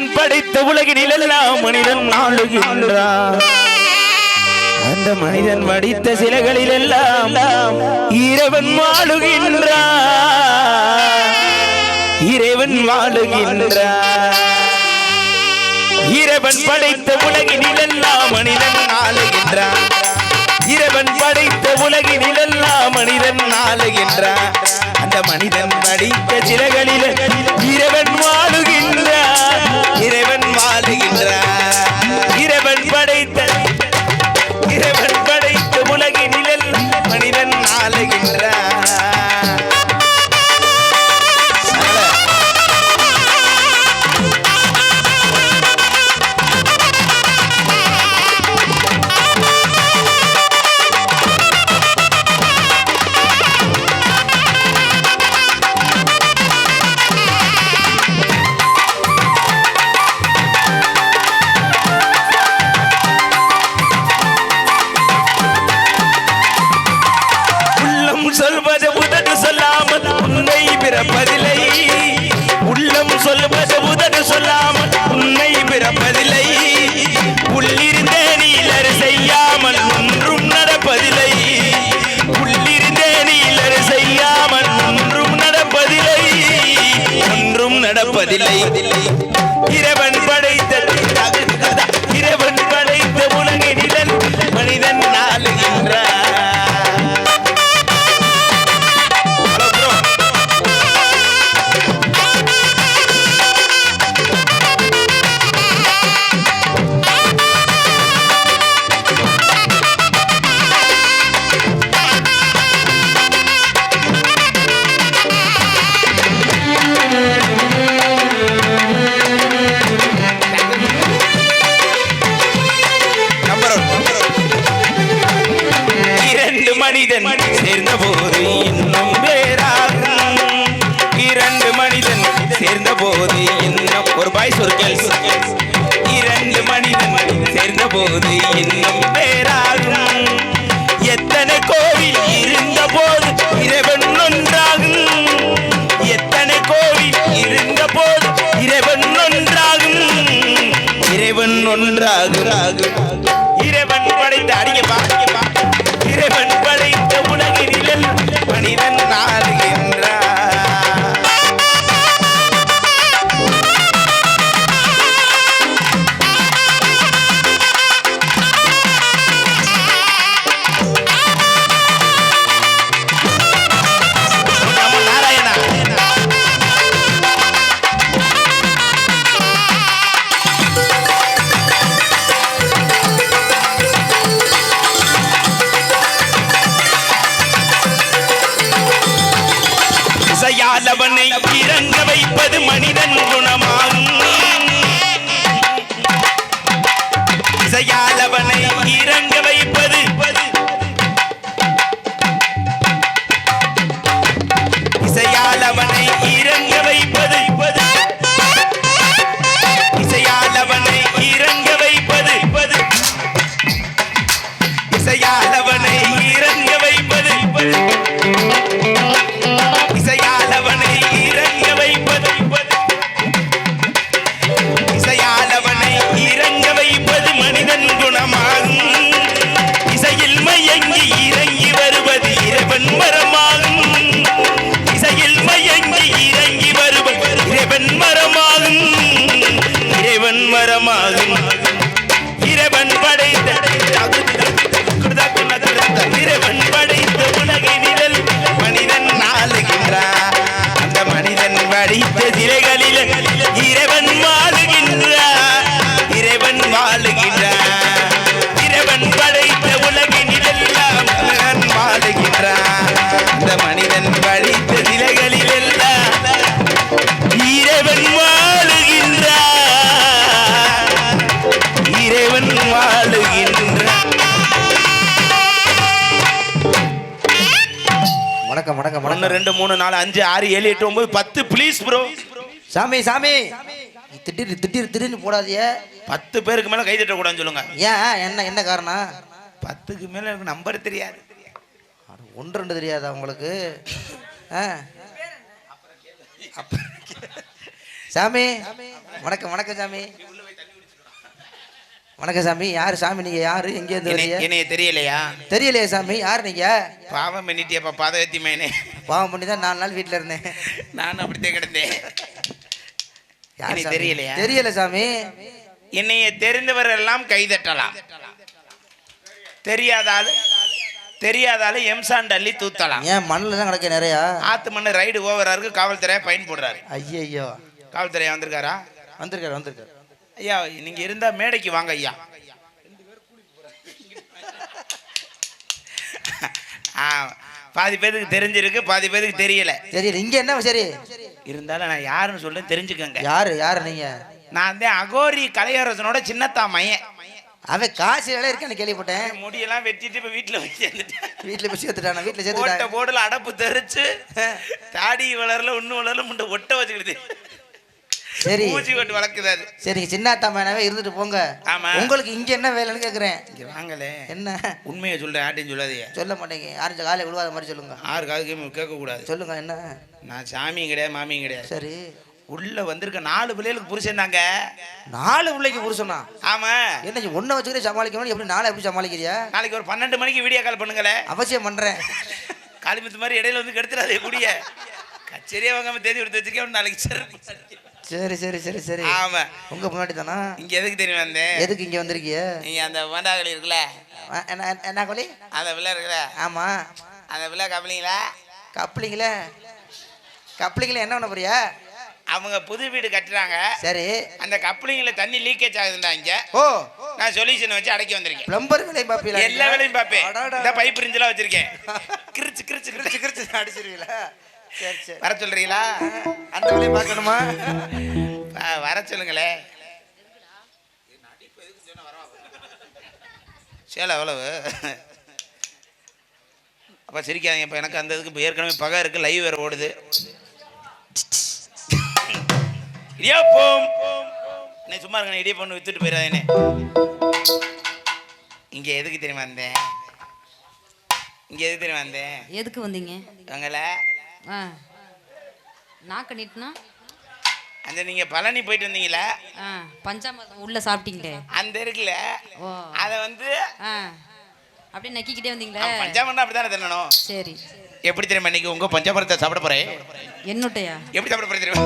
அவன் படைத்த உலகினில் எல்லாம் மனிதன் ஆளுகின்றான். அந்த மனிதன் வடித்த சிலைகளில் எல்லாம் இறைவன் வாழுகின்றான். இறைவன் வாழுகின்றான். இறைவன் படைத்த உலகினில் எல்லாம் மனிதன் ஆளுகின்றான். இறைவன் படைத்த உலகினில் எல்லாம் மனிதன் ஆளுகின்றான். அந்த மனிதன் படித்த சிலைகளில் இறைவன் வாழுகின்றான். இறைவன் இறைவன் படைத்த அடிங்கப்பா இறைவன் படைத்த இறைவன் இறைவன் படைத்த இறைவன் படைத்த உலகினில் மனிதன் ஆளுகின்றான் அந்த மனிதன் வடித்த சிலைகளில் இறைவன் வணக்கம் ஒன்று ரெண்டு மூணு நாலு அஞ்சு ஆறு ஏழு எட்டு ஒன்பது பத்து ப்ளீஸ் ப்ரோ சாமி சாமி. திடீர் திடீர் திடீர்னு போடாதீங்க. பத்து பேருக்கு மேல கை தட்ட கூடாதுன்னு சொல்லுங்க. ஏன் என்ன என்ன காரணம்? பத்துக்கு மேல எனக்கு நம்பர் தெரியாது. ஒன்று ரெண்டு தெரியாதா உங்களுக்கு? ஆ? சாமி வணக்கம் வணக்கம் சாமி. வணக்கம் சாமி. யாரு சாமி நீங்க? யாரு? எங்க இருந்து என்னைய தெரியலையா? தெரியலையே சாமி. யார் நீங்க? பாவம் பண்ணிட்டியப்பா பாதகத்தி மேனே. பாவம் பண்ணி தான் நாலு நாள் வீட்டில் இருந்தேன். நானும் அப்படித்தான் கிடந்தேன். யார்? தெரியலையா? தெரியல சாமி. என்னைய தெரிந்தவரெல்லாம் கைதட்டலாம். தெரியாதாலும் தெரியாதாலும் எம்சான் அள்ளி தூத்தலாம். ஏன் மண்ணில் தான் கிடக்க நிறையா? ஆத்து மண்ணு ரைடு ஓவரா இருக்கு காவல்துறையா பயன் போடுறாரு. ஐயையோ. காவல்துறையா வந்திருக்காரா? வந்திருக்காரு வந்திருக்காரு. ஐயா நீங்க இருந்தா மேடைக்கு வாங்க ஐயா. ஆ, பாதி பேருக்கு தெரிஞ்சிருக்கு பாதி பேருக்கு தெரியல. தெரியல. இங்க என்ன சரி? இருந்தாலும் நான் யாருன்னு சொல்றேன் தெரிஞ்சுக்கங்க. யாரு யாரு நீங்க? நான் தான் அகோரி கலையரசனோட சின்னத்தா மையன். அவன் காசு வேலை இருக்கேன்னு கேள்விப்பட்டேன். முடியெல்லாம் வெட்டிட்டு இப்ப வீட்டுல வச்சு. வீட்டில் போய் சேர்த்துட்டானா? வீட்டில் போட்ட சேர்த்துட்டான் போடல அடப்பு தெரிச்சு தாடி வளரல ஒண்ணு வளரல முண்டை ஒட்ட வச்சுக்கிடுது சரி. பூச்சி கொட்டு வளர்க்குது அது சரி சின்னாத்தா மேனவே இருந்துட்டு போங்க. ஆமா. உங்களுக்கு இங்க என்ன வேலைன்னு கேக்குறேன். இங்க வாங்களே என்ன? உண்மையை சொல்றேன் ஆட்டையும் சொல்லாதீங்க. சொல்ல மாட்டேங்க. யாரும் காலை விழுவாத மாதிரி சொல்லுங்க. ஆறு காதுக்கு கேட்க கூடாது சொல்லுங்க என்ன? நான் சாமியும் கிடையாது மாமியும் கிடையாது. சரி. உள்ள வந்திருக்க நாலு பிள்ளைகளுக்கு புருஷன் நாலு பிள்ளைக்கு புருஷனா? ஆமா. என்ன ஒன்றை வச்சுக்கிட்டே சமாளிக்கணும் எப்படி நாளை எப்படி சமாளிக்கிறியா? நாளைக்கு ஒரு பன்னெண்டு மணிக்கு வீடியோ கால் பண்ணுங்களே. அவசியம் பண்றேன். காளிமுத்து மாதிரி இடையில வந்து கெடுத்துடாதே குடிய. கச்சேரியே வாங்காம தேதி கொடுத்து வச்சுக்க நாளைக்கு சிறப்பு. சரி சரி சரி சரி. ஆமா. உங்க முன்னாடி தானா? இங்க எதுக்கு தெரியும் வந்தேன்? எதுக்கு இங்க வந்திருக்கிய? நீங்க அந்த வண்டாக்களி இருக்குல்ல? என்ன என்ன கோழி அந்த பிள்ளை இருக்குல்ல? ஆமா. அந்த பிள்ளை கப்பலிங்களா கப்ளிங்களே. கப்ளிங்களே என்ன பண்ண போறியா? அவங்க புது வீடு கட்டுறாங்க. சரி. அந்த கப்பலிங்கள தண்ணி லீக்கேஜ் ஆகுதுண்டா இங்க. ஓ. நான் சொல்யூஷன் வச்சு அடக்கி வந்திருக்கேன். பிளம்பர் வேலையை பாப்பீங்களா? எல்லா வேலையும் பார்ப்பேன் அடாடா. இந்த பைப் ரிஞ்செல்லாம் வச்சிருக்கேன். கிரிச்சு கிரிச்சு கிரிச்சு. கிரிச்சு அடிச்சிருவீங்களா? சரி சரி வர சொல்றீங்களா? அந்த வேலையை பார்க்கணுமா? வர சொல்லுங்களே. சேலை எவ்வளவு? அப்போ சிரிக்காதீங்க. இப்போ எனக்கு அந்த இதுக்கு ஏற்கனவே பகை இருக்குது லைவ் வேறு ஓடுது. இடியாப்பம் நீ சும்மா இருங்க இடியாப்பம் வித்துட்டு போயிடாதேனே இங்கே எதுக்கு தெரியுமா வந்தேன்? இங்கே எதுக்கு தெரியுமா வந்தேன்? எதுக்கு வந்தீங்க? ஆ நாக்க நீட்டினா? அந்த நீங்கள் பழனி போயிட்டு வந்தீங்களே? ஆ பஞ்சாமிரதம் உள்ள சாப்பிட்டீங்களே? அந்த இருக்குல்ல? ஓ. அதை வந்து ஆ. அப்படியே நக்கிக்கிட்டே வந்தீங்களே? பஞ்சாமரம் அப்படி தானே தரணும் சரி. எப்படி தெரியுமா இன்னைக்கு உங்க பஞ்சாமரத்தை சாப்பிட போறேன்? என்னட்டையா? எப்படி சாப்பிட போறேன் தெரியுமா?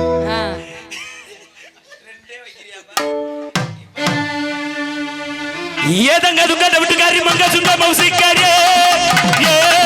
ஏதங்க துங்க விட்டுக்காரி மங்க சுங்க மௌசிக்காரி ஏதங்க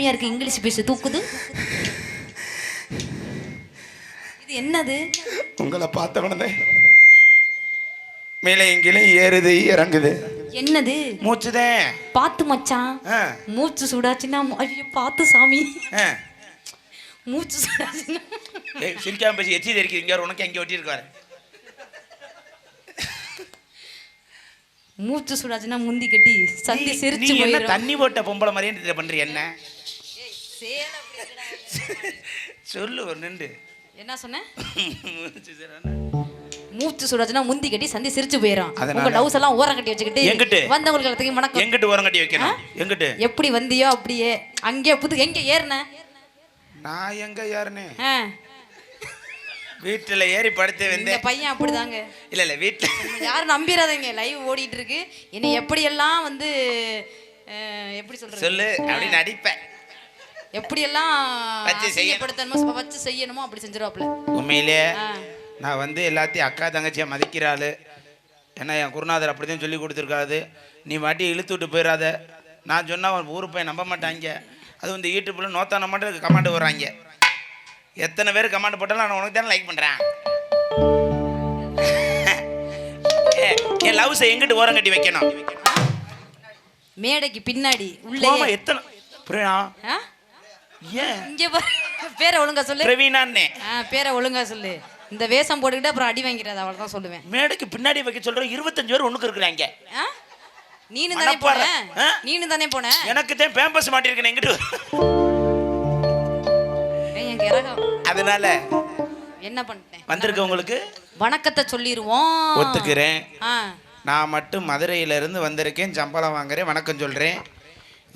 சாமியாருக்கு இங்கிலீஷ் பேச. தூக்குது. இது என்னது? உங்களை பார்த்த உடனே மேலே எங்கிலும் ஏறுது இறங்குது. என்னது? மூச்சுதேன் பார்த்து மச்சான் மூச்சு சூடாச்சுன்னா ஐயோ பார்த்து சாமி. மூச்சு சூடாச்சுன்னா. சிரிக்காம பேசி எச்சி தெரிக்குது இங்க உனக்கு எங்க ஒட்டி இருக்காரு? மூச்சு சூடாச்சுன்னா முந்தி கட்டி சந்தி சிரிச்சு தண்ணி போட்ட பொம்பளை மாதிரியே இதை பண்ற என்ன? சொல்லு ஒரு நின்று. என்ன சொன்னேன்? மூச்சு சூடாச்சுன்னா முந்தி கட்டி சந்தி சிரிச்சு போயிடும்? உங்க டவுஸ் எல்லாம் ஓரம் கட்டி வச்சுக்கிட்டு எங்கிட்டு? வந்தவங்களுக்கு எல்லாத்துக்கும் வணக்கம். எங்கிட்டு ஓரம் கட்டி வைக்கணும்? எங்கிட்டு? எப்படி வந்தியோ அப்படியே. அங்கே புது எங்க ஏறின? நான் எங்க ஆ. வீட்டுல ஏறி படுத்து வந்தேன். பையன் அப்படிதாங்க. இல்ல இல்ல வீட்டுல யாரும் நம்பிடாதீங்க லைவ் ஓடிட்டு இருக்கு. என்னை எப்படியெல்லாம் வந்து எப்படி சொல்றது? சொல்லு அப்படின்னு அடிப்பேன். எப்படியெல்லாம். அசிங்கப்படுத்தணுமோ வச்சு செய்யணுமோ அப்படி செஞ்சிருவாப்ல உண்மையிலே. நான் வந்து எல்லாத்தையும் அக்கா தங்கச்சியை மதிக்கிற ஆளு ஏன்னா என் குருநாதர் அப்படிதான் சொல்லி கொடுத்துருக்காது நீ வாட்டி இழுத்து விட்டு போயிடாத நான் சொன்னா அவன் ஊரு போய் நம்ப மாட்டாங்க. அது வந்து யூடியூப்ல நோத்தான மட்டும் கமாண்ட் வர்றாங்க எத்தனை பேர் கமாண்ட் போட்டாலும் நான் உனக்கு தானே லைக் பண்றேன். ஏ, என் லவ்ஸை எங்கிட்டு ஓரம் கட்டி வைக்கணும்? மேடைக்கு பின்னாடி உள்ளே எத்தனை புரியா ஆ? ஏன் இங்க பாரு. ஒழுங்கா சொல்லு. பிரவீனான்னே. பேரை ஒழுங்கா சொல்லு. இந்த வேஷம் போட்டுக்கிட்டு அப்புறம் அடி வாங்கிறது அவ்வளவுதான் சொல்லுவேன். மேடைக்கு பின்னாடி வைக்க சொல்ற இருபத்தஞ்சு பேர் ஒண்ணுக்கு இருக்கிறாங்க ஆ? நீனு தானே போன? நீனு தானே போன? எனக்கு தான் பேம்பஸ் மாட்டிருக்கேன் எங்கிட்டு அதனால என்ன பண்ணிட்டேன்? வந்திருக்கவங்களுக்கு வணக்கத்தை சொல்லிடுவோம் ஒத்துக்கிறேன். ஆ. நான் மட்டும் மதுரையில இருந்து வந்திருக்கேன் சம்பளம் வாங்குறேன் வணக்கம் சொல்றேன்.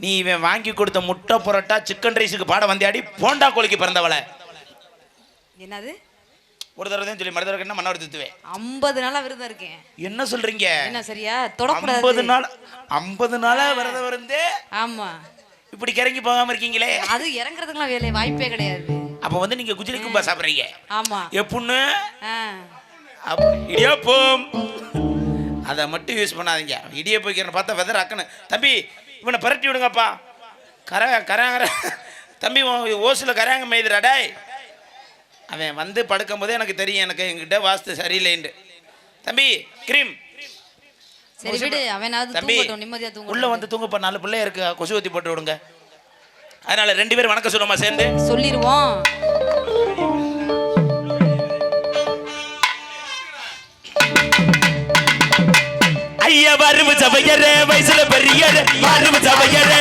நீ இவன் வாங்கி கொடுத்த முட்டை புரோட்டா சிக்கன் ரைஸுக்கு பாட வந்தியாடி போண்டா கோழிக்கு பிறந்தவளை. என்னது? ஒரு தடவை தான் சொல்லி மறுதடவை என்ன மண்ணவர் தித்துவேன் ஐம்பது நாளா விரதம் இருக்கேன். என்ன சொல்றீங்க? என்ன சரியா? ஐம்பது தொடக்கூடாது நாள் ஐம்பது நாளா விரதம் இருந்து ஆமா. இப்படி கிறங்கி போகாம இருக்கீங்களே? அது இறங்குறதுக்குலாம் வேலை வாய்ப்பே கிடையாது. அப்ப வந்து நீங்க குஜிலி கும்பா சாப்பிடுறீங்க. ஆமா. எப்புன்னு இடியாப்பம். அதை மட்டும் யூஸ் பண்ணாதீங்க. இடியப்பம் பார்த்தா வெதர் அக்கணும் தம்பி இவனை பரட்டி விடுங்கப்பா. கர கராங்கர தம்பி ஓசில் கராங்க மேய்துடா டேய். அவன் வந்து படுக்கும் போதே எனக்கு தெரியும் எனக்கு என்கிட்ட வாஸ்து சரியில்லைன்னு தம்பி கிரீம். சரி விடு அவனாவது தம்பி தூங்கட்டும் நிம்மதியா உள்ள வந்து தூங்கப்பா நாலு பிள்ளை இருக்கு. கொசு ஊத்தி போட்டு விடுங்க. அதனால ரெண்டு பேரும் வணக்கம் சொல்லுமா சேர்ந்து? சொல்லிடுவோம் பெரிய வரும் சபையரே வயசுல பெரிய வரும் சபையரே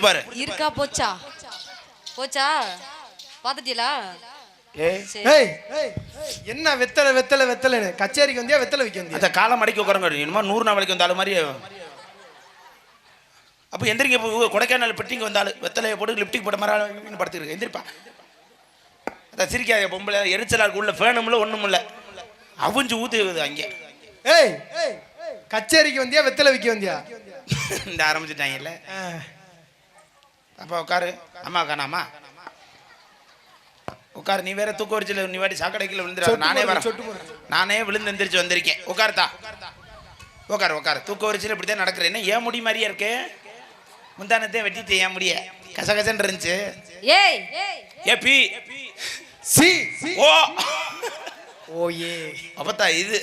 புடிச்சு பாரு. இருக்கா போச்சா? போச்சா? பாத்துட்டீங்களா ஏய் சரி. ஏய் என்ன வெத்தலை வெத்தலை வெத்தலைன்னு? கச்சேரிக்கு வந்தியா வெத்தலை வைக்க வந்தியா? அந்த காலம் மடக்கி உட்காரங்க இனிமே நூறு நாள் வரைக்கும் வந்தாலும் மாதிரி அப்போ எந்திரிங்க இப்போ கொடைக்கானல் பெட்டிங்க வந்தாலும் வெத்தலையை போட்டு லிப்டிக் போட்ட மாதிரி படுத்துருக்கு எந்திரிப்பா. அதான் சிரிக்காத பொம்பளை. எரிச்சலா இருக்கு. உள்ள ஃபேனும் ஒன்றும் இல்லை அவிஞ்சு ஊத்துது அங்கே. ஏய் கச்சேரிக்கு வந்தியா வெத்தலை வைக்க வந்தியா? இந்த ஆரம்பிச்சிட்டாங்கல்ல. அப்பா உட்காரு. அம்மா காணாமா உட்காரு நீ வேற தூக்க வரிச்சல நீ வாட்டி சாக்கடைக்குள்ள விழுந்துரு. நானே போடு. நானே விழுந்து எந்திரிச்சு வந்திருக்கேன். உட்காருத்தா உட்காரு உட்காரு. தூக்க வரிச்சல இப்படி தான் நடக்கிறேன். என்ன ஏன் முடி மாதிரியே இருக்கு? முந்தானத்தை வெட்டிட்டு ஏன் முடிய? கசகசன்னு இருந்துச்சு. ஏய்! A B. சி. ஓ. ஓ ஏ. அப்பத்தா இது.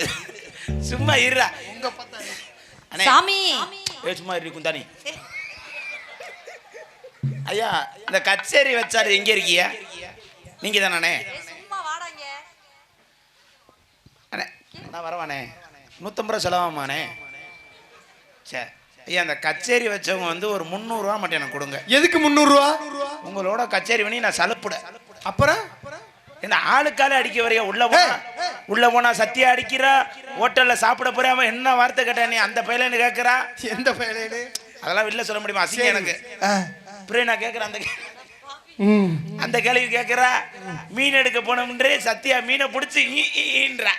சும்மா இருடா. அண்ணே. சாமி. ஏ சும்மா இரு குந்தானி ஐயா இந்த கச்சேரி வச்சாரு எங்க இருக்கீங்க நீங்க தானே சும்மா வாடாங்க. நான் வரவானே. நூற்றம்பது ரூபா செலவாமாண்ணே சரி ஐயா அந்த கச்சேரி வச்சவங்க வந்து ஒரு முந்நூறுரூவா மட்டும் எனக்கு கொடுங்க. எதுக்கு முந்நூறுரூவா உங்களோட கச்சேரி பண்ணி நான் சலுப்புட. அப்புறம்? என்ன ஆளுக்கால அடிக்க வரையா உள்ள போனா? உள்ள போனா சத்தியா அடிக்கிறா? ஹோட்டல்ல சாப்பிட அவன் என்ன வார்த்தை கேட்டா நீ? அந்த பையலன்னு கேட்கறா எந்த பயலேடு அதெல்லாம் வெளில சொல்ல முடியுமா? அசிங்க எனக்கு. அப்புறம் நான் கேட்கறேன் அந்த அந்த கேள்வி கேட்கறா மீன் எடுக்க போனோம்ன்றே சத்யா மீனை பிடிச்சி ஈன்றா.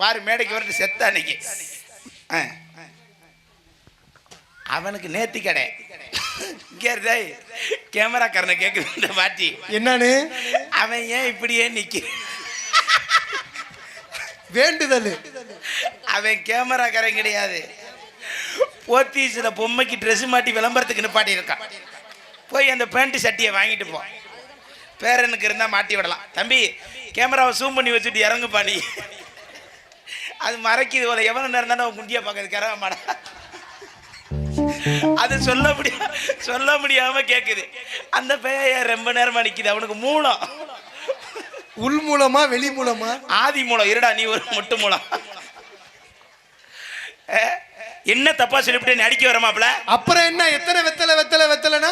பாரு மேடைக்கு வரட்டு செத்தா அன்னைக்கு. அவனுக்கு நேத்தி கடை. கேட்டாய் கேமராக்காரனை கேட்குது இந்த பாட்டி. என்னன்னு? அவன் ஏன் இப்படியே நிக்க? வேண்டுதல். அவன் கேமராக்காரன் கிடையாது. போத்தீஸில் பொம்மைக்கு ட்ரெஸ் மாட்டி விளம்பரத்துக்கு நிப்பாட்டி இருக்கான் போய் அந்த பேண்ட் சட்டியை வாங்கிட்டு போ. பேரனுக்கு இருந்தால் மாட்டி விடலாம். தம்பி கேமராவை ஜூம் பண்ணி வச்சுட்டு இறங்குப்பா நீ. அது மறைக்குது போல. எவன நேரம் தானே குண்டியை பார்க்கறது? கரவ மாடா அது சொல்ல முடியா சொல்ல முடியாம கேக்குது. அந்த பையன் ரொம்ப நேரமா நிக்குது? அவனுக்கு மூலம். உள் மூலமா வெளி மூலமா? ஆதி மூலம். இருடா நீ ஒரு மொட்டு மூலம். என்ன தப்பா சொல்லிவிட்டு அடிக்க வரமாப்ல அப்புறம் என்ன எத்தனை வெத்தலை வெத்தலை வெத்தலைனா?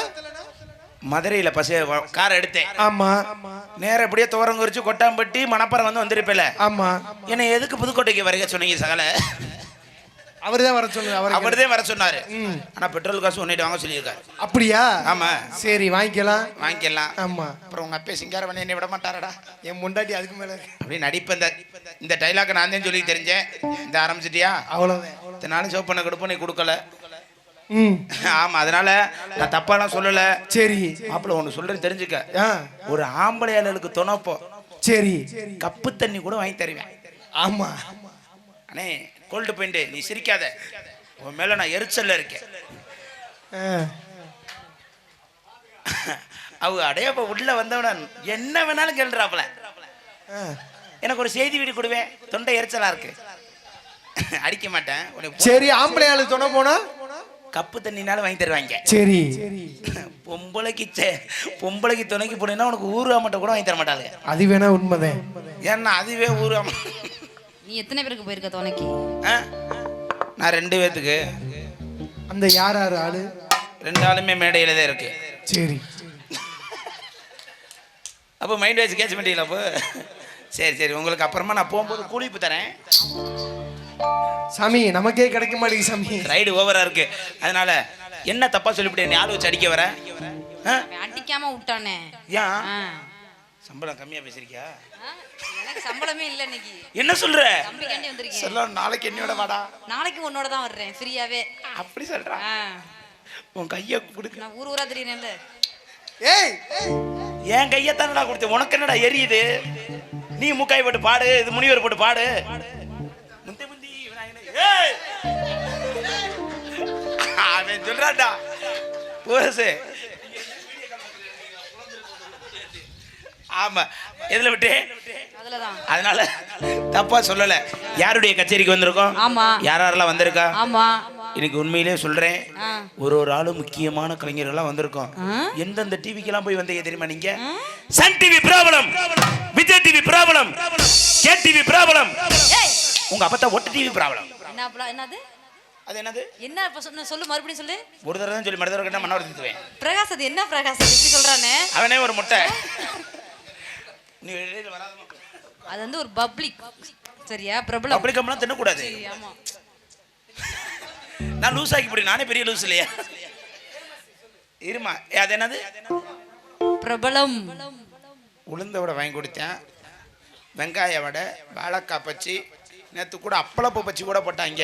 மதுரையில பச கார் எடுத்தேன். ஆமா. நேரா இப்படியே துவரங்குறிச்சி கொட்டாம்பட்டி மணப்பாறை வந்து வந்திருப்பேல. ஆமா. என்னை எதுக்கு புதுக்கோட்டைக்கு வருக சொன்னீங்க சகல? அவர்தான் வர சொல்லுங்க அவர் அவர்தான் வர சொன்னாரு. ஆனா பெட்ரோல் காசு ஒன்னிட்டு வாங்க சொல்லியிருக்காரு. அப்படியா? ஆமா. சரி வாங்கிக்கலாம். வாங்கிக்கலாம். ஆமா. அப்புறம் உங்க அப்பே சிங்காரவன் என்னை விட மாட்டாரடா. என் முண்டாட்டி அதுக்கு மேல. அப்படி நடிப்பு இந்த இந்த டைலாக் நான் தான் சொல்லி தெரிஞ்சேன். இந்த ஆரம்பிச்சிட்டியா? அவ்வளவுதான். இத்தனை நாளும் சோப் பண்ண கொடுப்போம் நீ கொடுக்கல. ஆமா அதனால நான் தப்பாலாம் சொல்லல. சரி. மாப்பிள்ள ஒன்று சொல்றது தெரிஞ்சுக்க. ஒரு ஆம்பளை ஆளுக்கு துணைப்போ சரி. கப்பு தண்ணி கூட வாங்கி தருவேன். ஆமா. அண்ணே கோல்டு பாயிண்ட் நீ சிரிக்காத. உன் மேல நான் எரிச்சல்ல இருக்கேன். அவ அடையப்ப உள்ள வந்தவன என்ன வேணாலும் கேள்றாப்ல. எனக்கு ஒரு செய்தி வீடு கொடுவேன். தொண்டை எரிச்சலா இருக்கு. அடிக்க மாட்டேன். சரி ஆம்பளை ஆளு துணை போனா? கப்பு தண்ணினாலும் வாங்கி தருவாங்க. சரி. பொம்பளைக்கு சே- பொம்பளைக்கு துணைக்கு போனீங்கன்னா உனக்கு ஊருவாமட்ட கூட வாங்கி தர மாட்டாங்க அது வேணா உண்மைதான். ஏன்னா அதுவே ஊருவாம நீ எத்தனை பேருக்கு போயிருக்க துணைக்கு? ஆ? நான் ரெண்டு பேத்துக்கு. அந்த யார் யார் ஆளு? ரெண்டு ஆளுமே மேடையில தான் இருக்கு. சரி. அப்போ மைண்ட் வாய்ஸ் கேட்ச் பண்ணிட்டீங்களா அப்போ? சரி சரி. உங்களுக்கு அப்புறமா நான் போகும்போது கூலிப்பு தரேன். சாமி நமக்கே கிடைக்க மாட்டேங்குது சாமி. ரைடு ஓவரா இருக்கு. அதனால என்ன தப்பா சொல்லிவிட்டு நீ ஆள் வச்சு அடிக்க வர? அடிக்காம விட்டானே. ஏன். சம்பளம் கம்மியா பேசிருக்கியா எனக்கு சம்பளமே இல்ல இன்னைக்கு. என்ன சொல்ற? தம்பிக்காண்டி வந்திருக்கேன் சொல்ல நாளைக்கு என்னோட வாடா. நாளைக்கு உன்னோட தான் வர்றேன் ஃப்ரீயாவே. அப்படி சொல்றா. உன் கையை கொடுக்க. நான் ஊர் ஊரா தெரியணும்ல ஏய் என் கையை தானடா கொடுத்தேன். உனக்கு என்னடா எரியுது? நீ முக்காய் போட்டு பாடு இது முனிவர் போட்டு பாடு. முந்தி முந்தி! அவன் சொல்றான்டா. போசு ஆமா. எதுல விட்டு? அதனால தப்பா சொல்லல. யாருடைய கச்சேரிக்கு வந்திருக்கோம்? ஆமா. யார் யாரெல்லாம் வந்திருக்கா? ஆமா. இன்னைக்கு உண்மையிலே சொல்றேன். ஒரு ஒரு ஆளும் முக்கியமான கலைஞர்கள்லாம் வந்திருக்கோம்? எந்தெந்த டிவிக்கெல்லாம் போய் வந்தீங்க தெரியுமா நீங்க? சன் டிவி பிராபலம் விஜய் டிவி பிராபலம் கே டிவி பிராபலம். ஏய். உங்க அப்பத்தா ஒட்டு டிவி அப்பலாம் என்னது? அது என்னது? என்ன இப்ப சொன்ன சொல்லு மறுபடியும் சொல்லு. ஒரு தடவை சொல்லி மறுதடவை கேட்டா மன்னவர் திட்டுவேன் பிரகாஷ் அது என்ன பிரகாஷ் இப்படி சொல்றானே. அவனே ஒரு முட்டை. நீ வெளியில வராதம்மா. அது வந்து ஒரு பப்ளிக் சரியா? பிரபலம். அப்படி கம்லாம் தின்னக்கூடாது. ஆமா. நான் லூஸ் ஆக்கி போடி நானே பெரிய லூஸ் இல்லையா? இருமா. அது என்னது? பிரபலம். உளுந்த வடை வாங்கி கொடுத்தேன். வெங்காய வடை வாழைக்காய் பச்சி நேற்று கூட அப்பளப்பூ பச்சி கூட போட்டாங்க.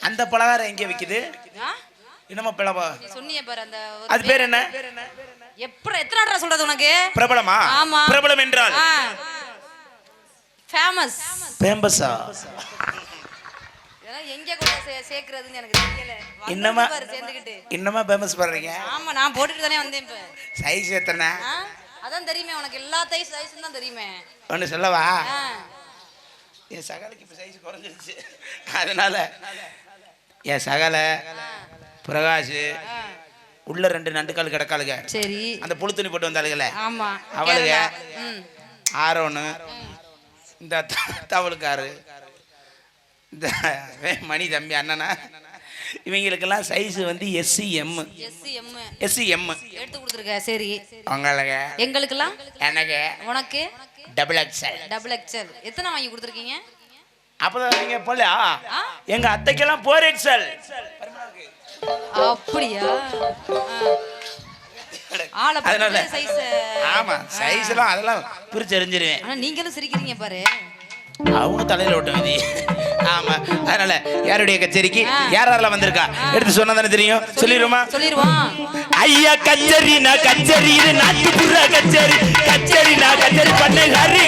அந்த பலகாரம் எங்கே விற்கிது ஆ? என்னம்மா பிளவா சொன்னியே பாரு அந்த அது பேர் என்ன? எப்பறம் எத்தனை நாடா சொல்றது உனக்கு? பிரபலமா? ஆமா. பிரபலம் என்றால்? ஃபேமஸ் இதெல்லாம் எங்க கொண்டு சே- சேர்க்கறதுன்னு எனக்கு தெரியல. பாரு சேர்ந்துக்கிட்டு என்னம்மா பேமஸ் பண்றீங்க ஆமா நான் போட்டுட்டு தானே வந்தேன் இப்ப. சைஸ் எத்தனை? ஆ? அதான் தெரியுமே உனக்கு எல்லா தைஸ் சைஸும் தான் தெரியுமே. ஒன்று சொல்லவா? ஆ. என் சகலுக்கு இப்போ சைஸ் குறைஞ்சிருச்சு. அதனால என் சகல பிரகாஷ் ஆ. உள்ள ரெண்டு நண்டுக்கால் கிடக்காளுங்க. சரி. அந்த புழு துணி போட்டு வந்தாளுங்களே. ஆமா அவளுங்க ஆரோனு இந்த தவளுக்காரு. இந்த மணி தம்பி அண்ணனா. இவங்களுக்கெல்லாம் சைஸ் வந்து எஸ்சி எம் எஸ்சி எம் எடுத்து கொடுத்துருக்க சரி. உங்களுக்கு எங்களுக்கெல்லாம்? எனக்கு. உனக்கு? டபுள் எக்ஸ்எல் டபுள் எக்ஸ்எல் எத்தனை வாங்கி கொடுத்துருக்கீங்க? அப்பதான் நீங்க போல எங்க அத்தைக்கெல்லாம் போர் எக்ஸ்எல் அப்படியா? அதனால ஆமா சைஸ் எல்லாம் அதெல்லாம் பிரிச்சு எறிஞ்சிருவேன் ஆனா பாரு. அவங்க தலையில விட்ட விதி ஆமா அதனால யாருடைய கச்சேரிக்கு யார் யாரெல்லாம் வந்திருக்கா? எடுத்து சொன்னா தெரியும். சொல்லிடுமா சொல்லிடுவோம்? ஐயா கச்சேரி நான் கச்சேரி இது கச்சேரி. கச்சேரி கச்சேரி பண்ண ஹரி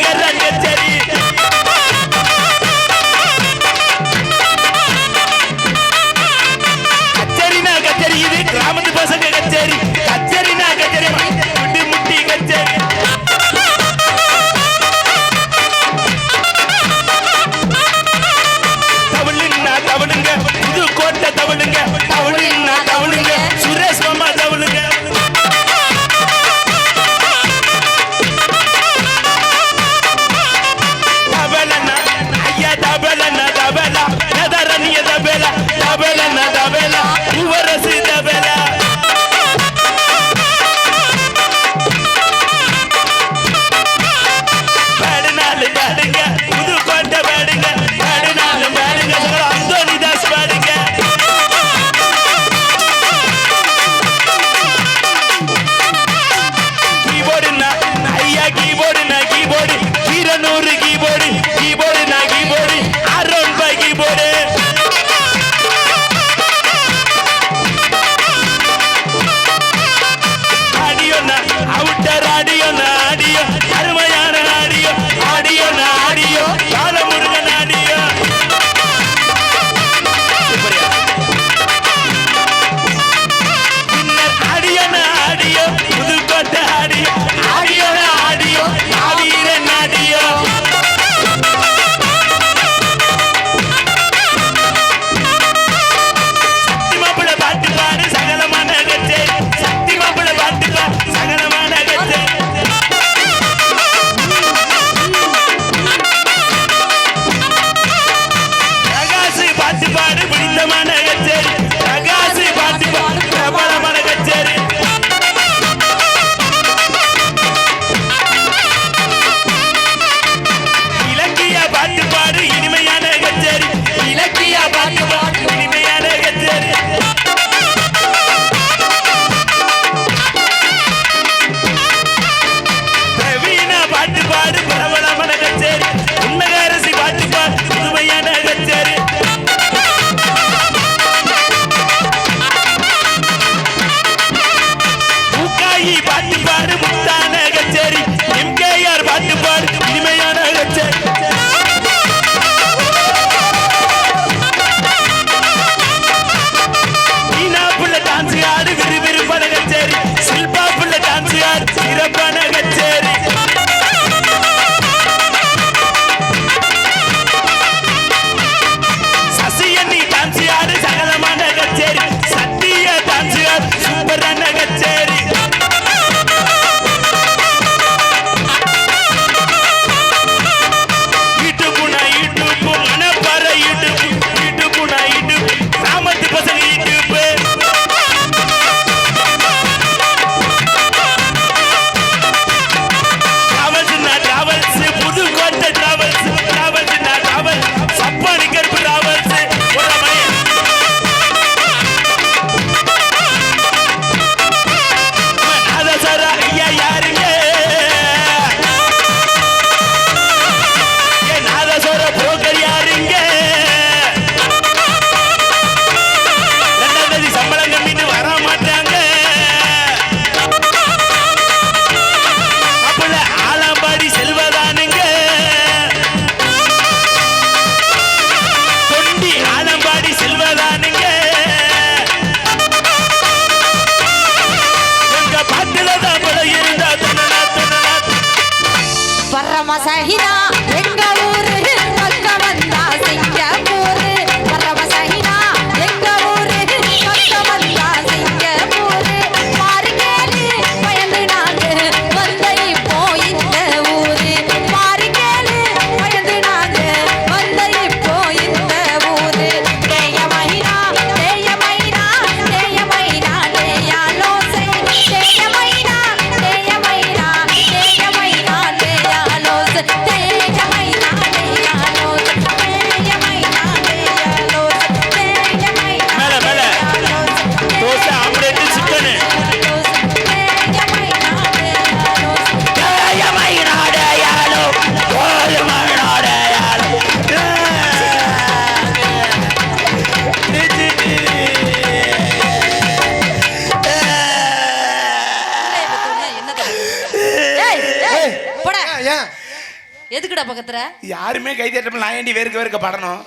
ஏண்டி வேர்க்க வேர்க்க படணும்.